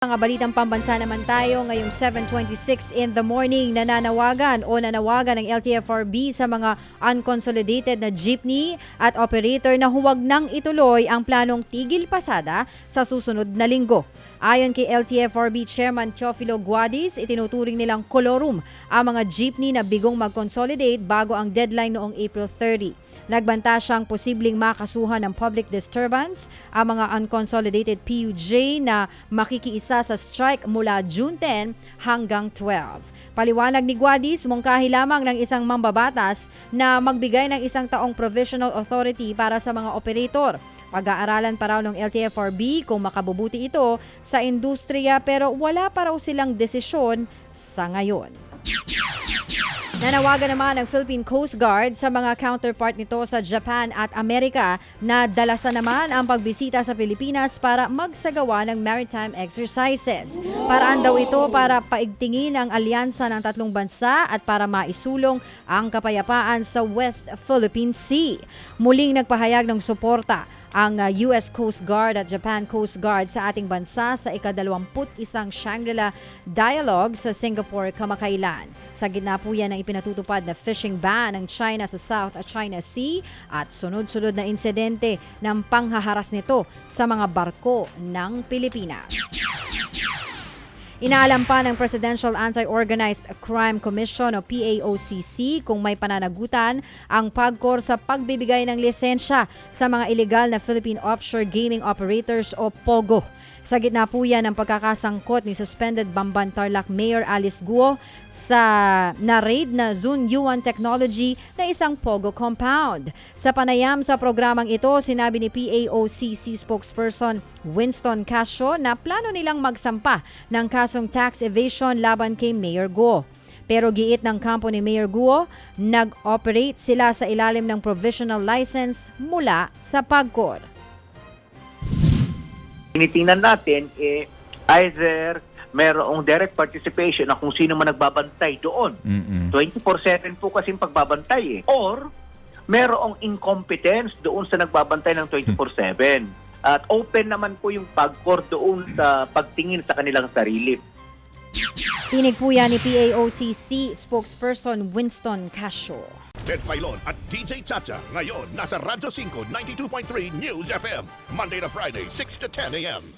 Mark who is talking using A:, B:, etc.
A: Mga balitang pambansa naman tayo ngayong 7.26 in the morning nananawagan o nanawagan ng LTFRB sa mga unconsolidated na jeepney at operator na huwag nang ituloy ang planong tigil pasada sa susunod na linggo. Ayon kay LTFRB Chairman Chofilo Guadis, itinuturing nilang kolorum ang mga jeepney na bigong mag-consolidate bago ang deadline noong April 30. Nagbanta siyang posibleng makasuhan ng public disturbance ang mga unconsolidated PUJ na makikiisa sa strike mula June 10 hanggang 12. Paliwanag ni Guadis, mungkahi lamang ng isang mambabatas na magbigay ng isang taong provisional authority para sa mga operator. Pag-aaralan pa raw ng LTFRB kung makabubuti ito sa industriya pero wala pa raw silang desisyon sa ngayon. Nanawagan naman ng Philippine Coast Guard sa mga counterpart nito sa Japan at Amerika na dalasan naman ang pagbisita sa Pilipinas para magsagawa ng maritime exercises. Paraan daw ito para paigtingin ang alyansa ng tatlong bansa at para maisulong ang kapayapaan sa West Philippine Sea. Muling nagpahayag ng suporta ang uh, US Coast Guard at Japan Coast Guard sa ating bansa sa ikadalawamput isang Shangri-La Dialogue sa Singapore kamakailan. Sa gitna po yan ng ipinatutupad na fishing ban ng China sa South China Sea at sunod-sunod na insidente ng panghaharas nito sa mga barko ng Pilipinas. Inaalam pa ng Presidential Anti-Organized Crime Commission o PAOCC kung may pananagutan ang PAGCOR sa pagbibigay ng lisensya sa mga illegal na Philippine Offshore Gaming Operators o POGO. Sa gitna po yan ng pagkakasangkot ni suspended Bamban Tarlac Mayor Alice Guo sa na-raid na Zun Yuan Technology na isang POGO compound. Sa panayam sa programang ito, sinabi ni PAOCC spokesperson Winston Casio na plano nilang magsampa ng kasong tax evasion laban kay Mayor Guo. Pero giit ng kampo ni Mayor Guo, nag-operate sila sa ilalim ng provisional license mula sa PAGCOR.
B: tinitingnan natin, eh, either mayroong direct participation na kung sino man nagbabantay doon.
C: Mm-mm.
B: 24-7 po kasing pagbabantay eh. Or, mayroong incompetence doon sa nagbabantay ng 24-7. At open naman po yung pagkor doon sa pagtingin sa kanilang sarili.
A: Tinig po yan ni PAOCC spokesperson Winston Casio.
D: Ted Filon at DJ Chacha. Ngayon, nasa Radyo 5, 92.3 News FM. Monday to Friday, 6 to 10 a.m.